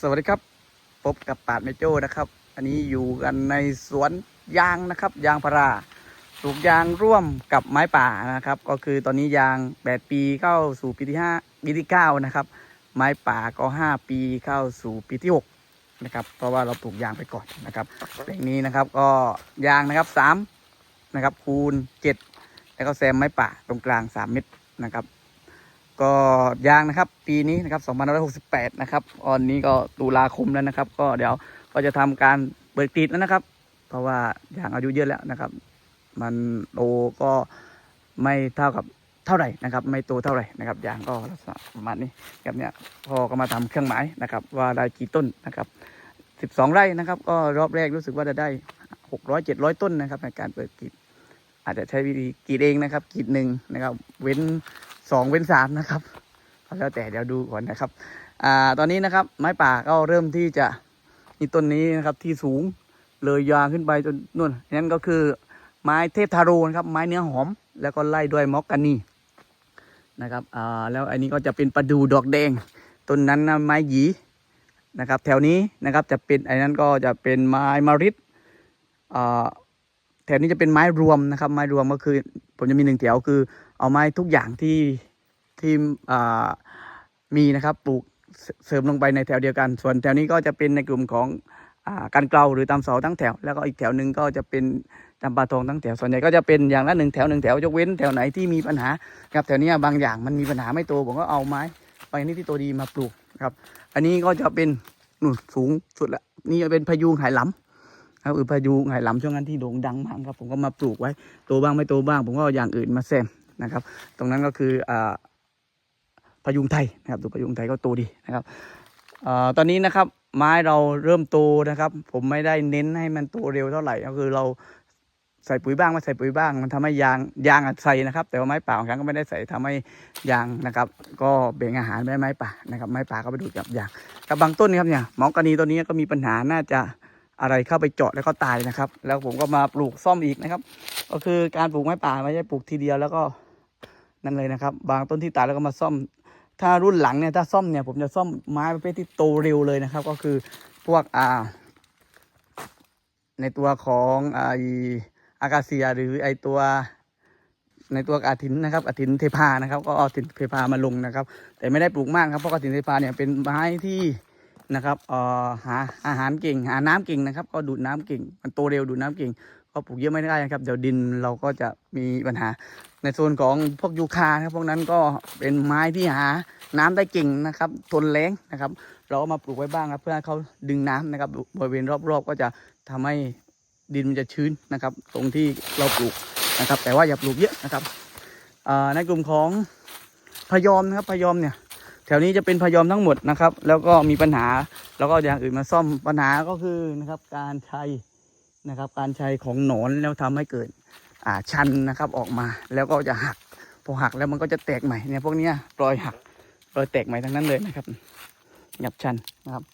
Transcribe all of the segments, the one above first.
สวัสดีครับ พบกับปาดเมโจ้นะครับ อันนี้อยู่กันในสวนยางนะครับ ยางพาราปลูกยางร่วมกับไม้ป่านะครับ ก็คือตอนนี้ยาง 8 ปีเข้าสู่ปีที่5ปีที่9นะครับ ไม้ป่าก็ 5 ปีเข้าสู่ปีที่6นะครับ เพราะว่าเราปลูกยางไปก่อนนะครับแปลงนี้นะครับก็ยางนะครับ3นะครับคูณ 7 แล้วก็แซมไม้ป่าตรงกลาง 3 เม็ดนะครับ ก็ยางนะครับ ปีนี้นะครับ2568 นะครับตอนนี้ก็ตุลาคมแล้วนะครับ ก็เดี๋ยวก็จะทำการเปิดกรีดแล้วนะครับ เพราะว่ายางอายุเยอะแล้วนะครับ มันโตก็ไม่เท่ากับเท่าไหร่นะครับ ไม่โตเท่าไหร่นะครับยางก็ลักษณะประมาณนี้ครับเนี่ยพอก็มาทำเครื่องหมายนะครับ ว่าได้กี่ต้นนะครับ12 ไร่นะครับ ก็รอบแรกรู้สึกว่าจะได้600 700 ต้นนะครับในการเปิดกรีดอาจจะใช้วิธีกรีดเองนะครับกรีดหนึ่งนะครับ เว้น สองเว้นสามนะครับแล้วแต่เดี๋ยวดูก่อนนะครับ อ่า ตอนนี้นะครับ ไม้ป่าก็เริ่มที่จะนี่ต้นนี้นะครับที่สูงเลยยางขึ้นไปจนนู่นนั่นก็คือไม้เทพทาโรนะครับไม้เนื้อหอม แล้วก็ไล่ด้วยมอกกานีนะครับ อ่า แล้วอันนี้ก็จะเป็นประดูดอกแดงต้นนั้นนะไม้หยีนะครับ แถวนี้นะครับจะเป็นไอ้นั้นก็จะเป็นไม้มาริดอ่าแถวนี้จะเป็นไม้รวมนะครับ ไม้รวมก็คือผมจะมีหนึ่งแถวคือ เอาไม้ทุกอย่างที่ที่มีนะครับปลูกเสริมลงไปในแถวเดียวกัน ส่วนแถวนี้ก็จะเป็นในกลุ่มของอการเกลาหรือตามเสาทั้งแถว แล้วก็อีกแถวหนึ่งก็จะเป็นตามปลาทองทั้งแถวส่วนใหญ่ก็จะเป็นอย่างละหนึ่งแถวหนึ่งแถวยกเว้นแถวไหนที่มีปัญหาครับแถวเนี้ยบางอย่างมันมีปัญหาไม่โตผมก็เอาไม้ไปนี่ที่โตดีมาปลูกครับ อันนี้ก็จะเป็นนู่นสูงสุดละนี่จะเป็นพายุงไหหลำครับเออพายุงไหหลำช่วงนั้นที่โด่งดังมากครับผมก็มาปลูกไว้โตบ้างไม่โตบ้าง ผมก็เอาอย่างอื่นมาแซม นะครับ ตรงนั้นก็คืออพยุงไทยนะครับตัวพยุงไทยก็โตดีนะครับอตอนนี้นะครับไม้เราเริ่มโตนะครับ ผมไม่ได้เน้นให้มันโตเร็วเท่าไหร่ก็คือเราใส่ปุ๋ยบ้างไม่ใส่ปุ๋ยบ้าง มันทำให้ยางยางใส่นะครับ แต่ว่าไม้ป่าบางครั้งก็ไม่ได้ใส่ทำให้ยางนะครับ ก็แบ่งอาหารไม้ไม้ป่านะครับ ไม้ป่าก็ไปดูดกับยางกับบางต้นนะครับเนี่ยหมอกรณีต้นนี้ก็มีปัญหาน่าจะอะไรเข้าไปเจาะแล้วก็ตายนะครับ แล้วผมก็มาปลูกซ่อมอีกนะครับ ก็คือการปลูกไม้ป่าไม่ใช่ปลูกทีเดียวแล้วก็ นั่นเลยนะครับ บางต้นที่ตายแล้วก็มาซ่อม ถ้ารุ่นหลังเนี่ยถ้าซ่อมเนี่ยผมจะซ่อมไม้ประเภทที่โตเร็วเลยนะครับ ก็คือพวกอ่า ในตัวของไออากาเซียหรือไอตัวในตัวอาถินนะครับอาถินเทพานะครับ ก็เอาถินเทพามาลงนะครับ แต่ไม่ได้ปลูกมากครับเพราะอาถินเทพาเนี่ยเป็นไม้ที่นะครับเอ่อหาอาหารเก่ง หาน้ำเก่งนะครับ ก็ดูดน้ำเก่ง มันโตเร็วดูดน้ำเก่ง ก็ปลูกเยอะไม่ได้นะครับ เดี๋ยวดินเราก็จะมีปัญหา ในโซนของพวกยูคาครับพวกนั้นก็เป็นไม้ที่หาน้ำได้เก่งนะครับ ทนแล้งนะครับ เราก็มาปลูกไว้บ้างครับ เพื่อให้เขาดึงน้ำนะครับบริเวณรอบๆ ก็จะทำให้ดินมันจะชื้นนะครับ ตรงที่เราปลูกนะครับ แต่ว่าอย่าปลูกเยอะนะครับในกลุ่มของพยอมนะครับพยอมเนี่ยแถวนี้จะเป็นพยอมทั้งหมดนะครับ แล้วก็มีปัญหาแล้วก็อย่างอื่นมาซ่อมปัญหาก็คือนะครับการใช้ นะครับ การใช้ของหนอนแล้วทำให้เกิดอ่าชันนะครับออกมาแล้วก็จะหักพอหักแล้วมันก็จะแตกใหม่เนี่ยพวกเนี้ยรอยหักรอยแตกใหม่ทั้งนั้นเลยนะครับหยับชันนะครับ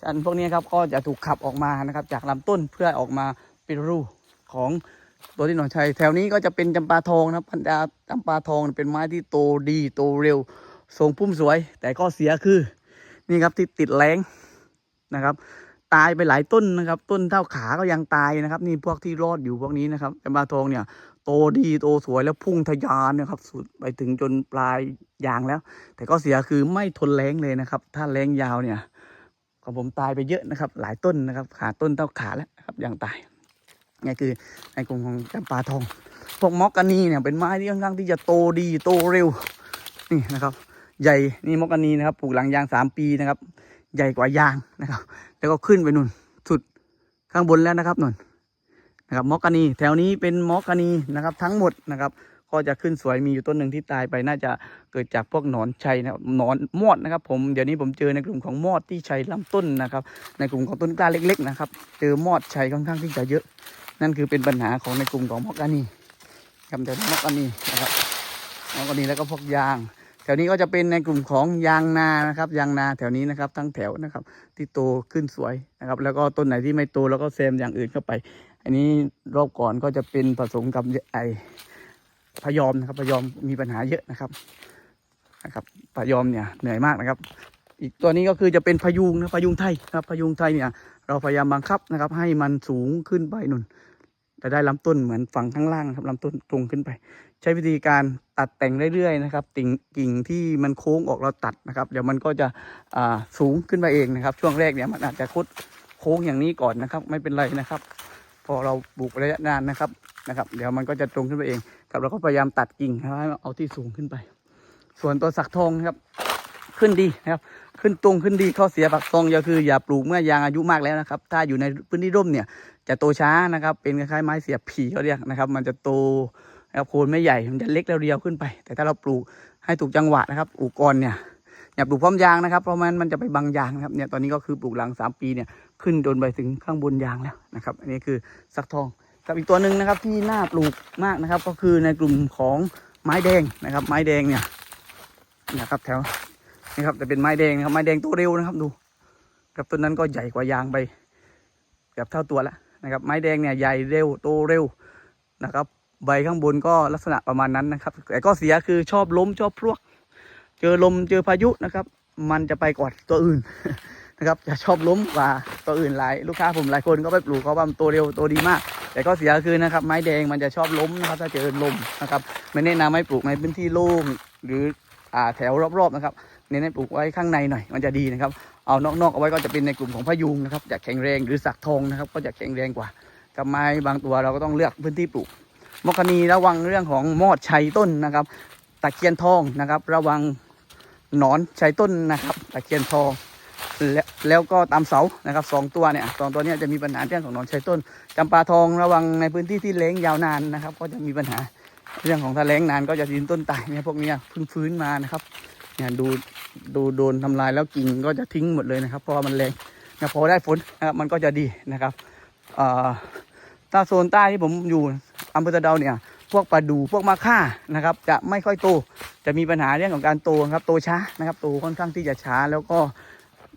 ชันพวกนี้ครับก็จะถูกขับออกมานะครับ จากลำต้นเพื่อออกมาเป็นรูของตัวที่หนอนชัยแถวนี้ก็จะเป็นจำปาทองนะครับพันดาจำปาทองเป็นไม้ที่โตดีโตเร็วทรงพุ่มสวย แต่ก็เสียคือ นี่ครับที่ติดแรงนะครับ ตายไปหลายต้นนะครับ ต้นเท่าขาก็ยังตายนะครับ นี่พวกที่รอดอยู่พวกนี้นะครับจำปาทองเนี่ยโตดีโตสวยแล้วพุ่งทะยานนะครับ สุดไปถึงจนปลายยางแล้ว แต่ก็เสียคือไม่ทนแรงเลยนะครับ ถ้าแรงยาวเนี่ยของผมตายไปเยอะนะครับ หลายต้นนะครับ ขาต้นเท่าขาแล้วครับยังตายนี่คือในกลุ่มของจำปาทอง พวกมอกกานีเนี่ยเป็นไม้ที่ค่อนข้างที่จะโตดีโตเร็วนี่นะครับ ใหญ่นี่มอกกานีนะครับปลูกหลังยางสามปีนะครับ ใหญ่กว่ายางนะครับ แล้วก็ขึ้นไปนู่นสุดข้างบนแล้วนะครับนู่นนะครับมอกกานีแถวนี้เป็นมอกกานีนะครับ ทั้งหมดนะครับ ก็จะขึ้นสวยมีอยู่ต้นหนึ่งที่ตายไปน่าจะเกิดจากพวกหนอนชัยนะครับหนอนมอดนะครับ ผมเดี๋ยวนี้ผมเจอในกลุ่มของมอดที่ชัยลำต้นนะครับ ในกลุ่มของต้นกล้าเล็ก ๆ นะครับ เจอมอดชัยค่อนข้างที่จะเยอะ นั่นคือเป็นปัญหาของในกลุ่มของมอกกานีครับแถวนี้มอกกานีนะครับมอกกานีแล้วก็พวกยาง ถวนี้ก็จะเป็นในกลุ่มของยางนานะครับยางนาแถวนี้นะครับ ทั้งแถวนะครับ ที่โตขึ้นสวยนะครับ แล้วก็ต้นไหนที่ไม่โตแล้วก็แซมอย่างอื่นเข้าไป อันนี้รอบก่อนก็จะเป็นผสมกับไอพยอมนะครับพยอมมีปัญหาเยอะนะครับนะครับพยอมเนี่ยเหนื่อยมากนะครับ อีกตัวนี้ก็คือจะเป็นพยุงนะพยุงไทยนะครับพยุงไทยเนี่ยเราพยายามบังคับนะครับ ให้มันสูงขึ้นไปหนุนจะได้ลำต้นเหมือนฝั่งข้างล่างครับลำต้นตรงขึ้นไป ใช้วิธีการตัดแต่งเรื่อยๆนะครับติ่งกิ่งที่มันโค้งออกเราตัดนะครับ เดี๋ยวมันก็จะสูงขึ้นมาเองนะครับ ช่วงแรกเนี่ยมันอาจจะคดโค้งอย่างนี้ก่อนนะครับ ไม่เป็นไรนะครับ พอเราปลูกระยะนานนะครับนะครับ เดี๋ยวมันก็จะตรงขึ้นไปเองครับเราก็พยายามตัดกิ่งครับให้เอาที่สูงขึ้นไป ส่วนตัวสักทองนะครับ ขึ้นดีนะครับ ขึ้นตรงขึ้นดีข้อเสียฝักทองก็คืออย่าปลูกเมื่อยางอายุมากแล้วนะครับ ถ้าอยู่ในพื้นที่ร่มเนี่ยจะโตช้านะครับ เป็นคล้ายๆไม้เสียบผีเขาเรียกนะครับ มันจะโต นะครับโคนไม่ใหญ่มันจะเล็กแล้วเรียวขึ้นไป แต่ถ้าเราปลูกให้ถูกจังหวะนะครับปลูกก่อนเนี่ยอย่าปลูกพร้อมยางนะครับ เพราะมันมันจะไปบังยางนะครับเนี่ยตอนนี้ก็คือปลูกหลังสามปีเนี่ยขึ้นจนไปถึงข้างบนยางแล้วนะครับ อันนี้คือสักทองกับอีกตัวหนึ่งนะครับที่น่าปลูกมากนะครับ ก็คือในกลุ่มของไม้แดงนะครับ ไม้แดงเนี่ยนะครับแถวนี่ครับจะเป็นไม้แดงนะครับไม้แดงโตเร็วนะครับดูกับต้นนั้นก็ใหญ่กว่ายางไปเกือบเท่าตัวแล้วนะครับ ไม้แดงเนี่ยใหญ่เร็วโตเร็วนะครับ ใบข้างบนก็ลักษณะประมาณนั้นนะครับ แต่ก็เสียคือชอบล้มชอบพรวก เจอลมเจอพายุนะครับ มันจะไปก่อนตัวอื่นนะครับจะชอบล้มกว่าตัวอื่นหลายลูกค้าผมหลายคนก็ไปปลูกเขาว่าตัวเร็วตัวดีมาก แต่ก็เสียคือนะครับ ไม้แดงมันจะชอบล้มนะครับ ถ้าเจอลมนะครับไม่แนะนำให้ปลูกในพื้นที่โล่งหรืออ่าแถวรอบๆนะครับเน้นให้ปลูกไว้ข้างในหน่อย มันจะดีนะครับ เอานอกๆเอาไว้ก็จะเป็นในกลุ่มของพยุงนะครับจะแข็งแรงหรือสักทองนะครับ ก็จะแข็งแรงกว่ากับไม้บางตัวเราก็ต้องเลือกพื้นที่ปลูก มกนีระวังเรื่องของมอดชัยต้นนะครับ ตะเคียนทองนะครับ ระวังหนอนชัยต้นนะครับ ตะเคียนทองแล้วแล้วก็ตามเสานะครับสองตัวเนี่ยสองตัวเนี้จะมีปัญหาเรื่องของหนอนชัยต้นจำปาทองระวังในพื้นที่ที่แล้งยาวนานนะครับ ก็จะมีปัญหาเรื่องของถ้าแล้งนานก็จะยืนต้นตายเนี่ยพวกเนี้ยพิ่งฟื้นมานะครับเนี่ยดูดูโดนทำลายแล้วกิ่งก็จะทิ้งหมดเลยนะครับ เพราะมันแรงนะพอได้ฝนนะครับมันก็จะดีนะครับถ้าโซนใต้ที่ผมอยู่ อำเภอตะเดาเนี่ย พวกปลาดูพวกมะค่านะครับ จะไม่ค่อยโต จะมีปัญหาเรื่องของการโตครับ โตช้านะครับ โตค่อนข้างที่จะช้าแล้วก็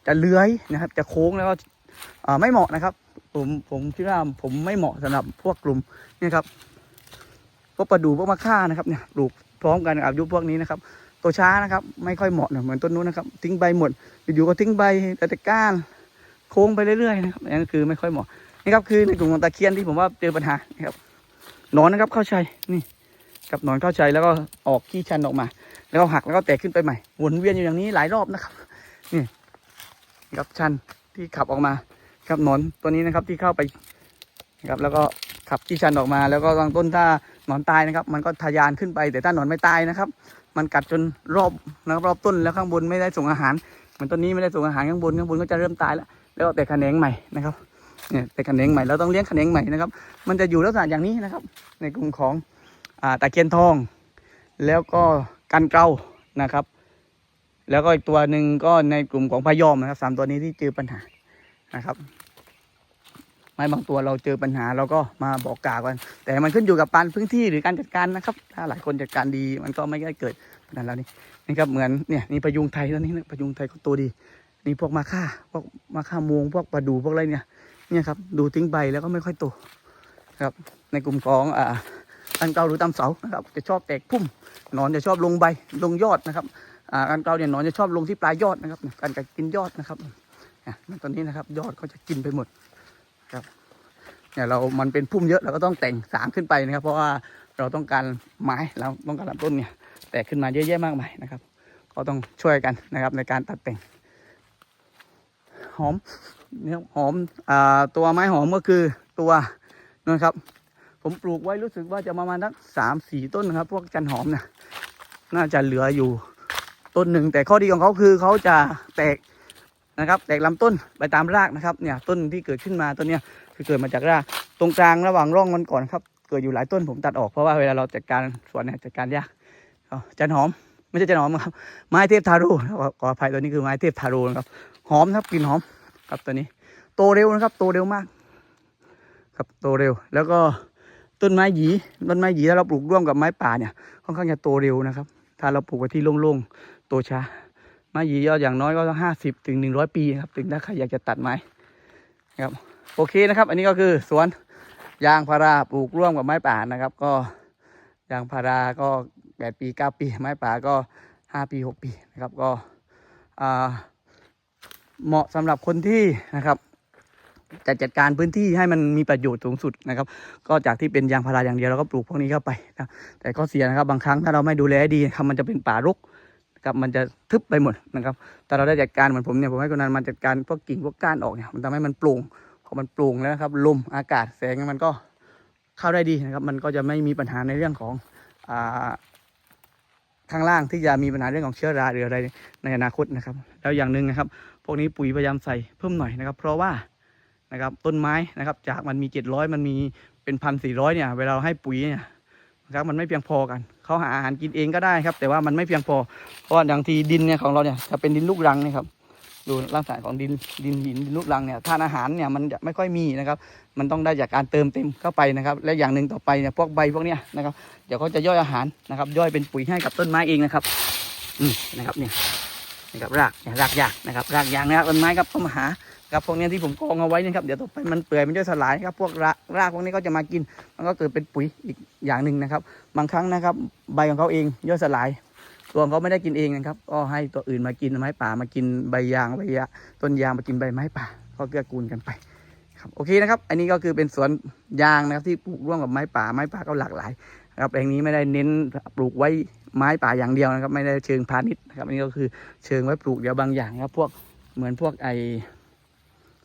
จะเลื้อยนะครับ จะโค้งแล้วก็ไม่เหมาะนะครับ ผมผมคิดว่าผมไม่เหมาะสำหรับพวกกลุ่มนี่ครับพวกปลาดูพวกมะค่านะครับเนี่ยปลูกพร้อมกันอายุพวกนี้นะครับโตช้านะครับไม่ค่อยเหมาะนะเหมือนต้นนู้นนะครับ ทิ้งใบหมดอยู่ๆก็ทิ้งใบแต่แต่ก้านโค้งไปเรื่อยๆนะครับนั่นคือไม่ค่อยเหมาะนี่ครับคือในกลุ่มของตะเคียนที่ผมว่าเจอปัญหานะครับ นอนนะครับเข้าชัยนี่กับนอนเข้าชัยแล้วก็ออกขี้ชันออกมา แล้วก็หักแล้วก็แตกขึ้นไปใหม่วนเวียนอยู่อย่างนี้หลายรอบนะครับนี่ครับชันที่ขับออกมาครับนอนตัวนี้นะครับที่เข้าไปนะครับแล้วก็ขับขี้ชันออกมา แล้วก็บางต้นถ้านอนตายนะครับ มันก็ทะยานขึ้นไป แต่ถ้านอนไม่ตายนะครับ มันกัดจนรอบนะครับรอบต้นแล้วข้างบนไม่ได้ส่งอาหารเหมือนต้นนี้ไม่ได้ส่งอาหารข้างบนข้างบนก็จะเริ่มตายแล้วแล้วก็แตกแขนงใหม่นะครับ เนี่ยแตกแขนงใหม่เราต้องเลี้ยงแขนงใหม่นะครับ มันจะอยู่ลักษณะอย่างนี้นะครับ ในกลุ่มของอาตะเคียนทอง แล้วก็กันเกลานะครับ แล้วก็อีกตัวหนึ่งก็ในกลุ่มของพยอมนะครับสามตัวนี้ที่เจอปัญหานะครับไม้บางตัวเราเจอปัญหาเราก็มาบอกกล่าวกัน แต่มันขึ้นอยู่กับการพื้นที่หรือการจัดการนะครับ ถ้าหลายคนจัดการดีมันก็ไม่ได้เกิดปัญหาเหล่านี้นี่ครับเหมือนเนี่ยนี่พยุงไทยตัวนี้นะพยุงไทยก็ตัวดีนี่พวกมาค่าพวกมาค่ามวงพวกปลาดูพวกอะไรเนี่ย เนี่ยครับดูทิ้งใบแล้วก็ไม่ค่อยโตครับในกลุ่มของอ่าอันเกาหรือตามเสานะครับจะชอบแตกพุ่มนอนจะชอบลงใบลงยอดนะครับอ่าอันเกาเนี่ยนอนจะชอบลงที่ปลายยอดนะครับการกัดกินยอดนะครับอ่ตอนนี้นะครับยอดเขาจะกินไปหมดครับเนี่ยเรา มันเป็นพุ่มเยอะเราก็ต้องแต่งสางขึ้นไปนะครับ เพราะว่าเราต้องการไม้เราต้องการลำต้นเนี่ยแตกขึ้นมาเยอะแยะมากมายนะครับ ก็ต้องช่วยกันนะครับในการตัดแต่งหอม เนี่ยหอมอ่าตัวไม้หอมก็คือตัวนะครับ ผมปลูกไว้รู้สึกว่าจะประมาณสักสามสี่ต้นนะครับ พวกจันหอมเนี่ยน่าจะเหลืออยู่ต้นหนึ่ง แต่ข้อดีของเขาคือเขาจะแตกนะครับ แตกลำต้นไปตามรากนะครับ เนี่ยต้นที่เกิดขึ้นมาต้นเนี้ยคือเกิดมาจากรากตรงกลางระหว่างร่องมันก่อนครับ เกิดอยู่หลายต้นผมตัดออกเพราะว่าเวลาเราจัดการสวนเนี่ยจัดการยากจันหอมไม่ใช่จันหอมครับไม้เทพทาร่ขออภัยตัวนี้คือไม้เทพทาร่นะครับหอมครับกลิ่นหอม ครับตัวนี้ โตเร็วนะครับ โตเร็วมาก ครับโตเร็ว แล้วก็ต้นไม้หยีต้นไม้หยีถ้าเราปลูกร่วมกับไม้ป่าเนี่ยค่อนข้างจะโตเร็วนะครับ ถ้าเราปลูกไว้ที่โล่งๆโตช้า ไม้หยียอดอย่างน้อยก็ห้าสิบถึงหนึ่งร้อยปีครับ ถึงถ้าใครอยากจะตัดไม้ครับโอเคนะครับ อันนี้ก็คือสวนยางพาราปลูกร่วมกับไม้ป่านะครับ ก็ยางพาราก็แปดปีเก้าปี ไม้ป่าก็ห้าปีหกปีนะครับก็อ่า เหมาะสำหรับคนที่นะครับจะจัดการพื้นที่ให้มันมีประโยชน์สูงสุดนะครับ ก็จากที่เป็นยางพาราอย่างเดียวเราก็ปลูกพวกนี้เข้าไปนะแต่ก็เสียนะครับบางครั้งถ้าเราไม่ดูแลดีครับมันจะเป็นป่ารกนะครับมันจะทึบไปหมดนะครับ แต่เราได้จัดการเหมือนผมเนี่ยผมให้คนนั้นมาจัดการพวกกิ่งพวกก้านออกเนี่ยมันทำให้มันโปร่งพอมันโปร่งแล้วครับลมอากาศแสงมันก็เข้าได้ดีนะครับ มันก็จะไม่มีปัญหาในเรื่องของอ่าข้างล่างที่จะมีปัญหาเรื่องของเชื้อราหรืออะไรในอนาคตนะครับ แล้วอย่างหนึ่งนะครับ วกนี้ปุ๋ยพยายามใส่เพิ่มหน่อยนะครับ เพราะว่านะครับต้นไม้นะครับ จากมันมีเจ็ดร้อยมันมีเป็นพันสี่ร้อยเนี่ย เวลาเราให้ปุ๋ยเนี่ยนะครับมันไม่เพียงพอกันเขาหาอาหารกินเองก็ได้ครับ แต่ว่ามันไม่เพียงพอเพราะว่าบางทีดินเนี่ยของเราเนี่ยจะเป็นดินลูกรังนะครับดูลักษณะของดินดินหินดินลูกรังเนี่ยทานอาหารเนี่ยมันจะไม่ค่อยมีนะครับ มันต้องได้จากการเติมเต็มเข้าไปนะครับ และอย่างหนึ่งต่อไปเนี่ยพวกใบพวกเนี้ยนะครับเดี๋ยวเขาจะย่อยอาหารนะครับ ย่อยเป็นปุ๋ยให้กับต้นไม้เองนะครับอืมนะครับเนี่ย นะครับรากรากยางนะครับรากยางนะครับต้นไม้ครับเข้ามาหาครับพวกนี้ที่ผมกองเอาไว้นะครับเดี๋ยวต่อไปมันเปื่อยมันย่อยสลายครับพวกรากรากพวกนี้ก็จะมากิน มันก็เกิดเป็นปุ๋ยอีกอย่างหนึ่งนะครับ บางครั้งนะครับ ใบของเขาเองย่อยสลายตัวเขาไม่ได้กินเองนะครับก็ให้ตัวอื่นมากินไม้ป่ามากินใบยางใบยาต้นยางมากินใบไม้ป่าก็เกื้อกูลกันไปครับโอเคนะครับ อันนี้ก็คือเป็นสวนยางนะครับที่ปลูกร่วมกับไม้ป่าไม้ป่าก็หลากหลาย นะครับแปลงนี้ไม่ได้เน้นปลูกไว้ไม้ป่าอย่างเดียวนะครับ ไม่ได้เชิงพาณิชย์นะครับอันนี้ก็คือเชิงไว้ปลูกเดียวบางอย่างครับพวกเหมือนพวกไอ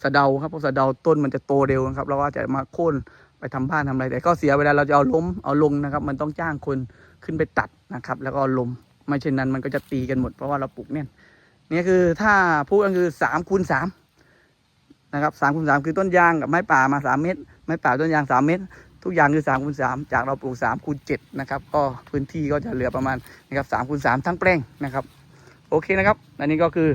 สะเดาครับพวกสะเดาต้นมันจะโตเร็วนะครับเราก็จะมาโค่นไปทำบ้านทำอะไร แต่ก็เสียเวลาเราจะเอาล้มเอาลงนะครับ มันต้องจ้างคนขึ้นไปตัดนะครับ แล้วก็ลมไม่เช่นนั้นมันก็จะตีกันหมดเพราะว่าเราปลูกเนี่ยนี่คือถ้าพูดก็คือสามคูณสามนะครับสามคูณสามคือต้นยางกับไม้ป่ามาสามเมตร ไม้ป่าต้นยางสามเมตร ทุกอย่างคือสามคูณสามจากเราปลูกสามคูณเจ็ดนะครับก็พื้นที่ก็จะเหลือประมาณนะครับสามคูณสามทั้งแปลงนะครับ โอเคนะครับอันนี้ก็คือ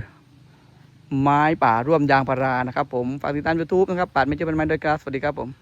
ไม้ป่าร่วมยางพารานะครับ ผมฝากติดตามยูทูบนะครับป่าดไม่เจอเป็นไม้ด้วยกราสวัสดีครับผม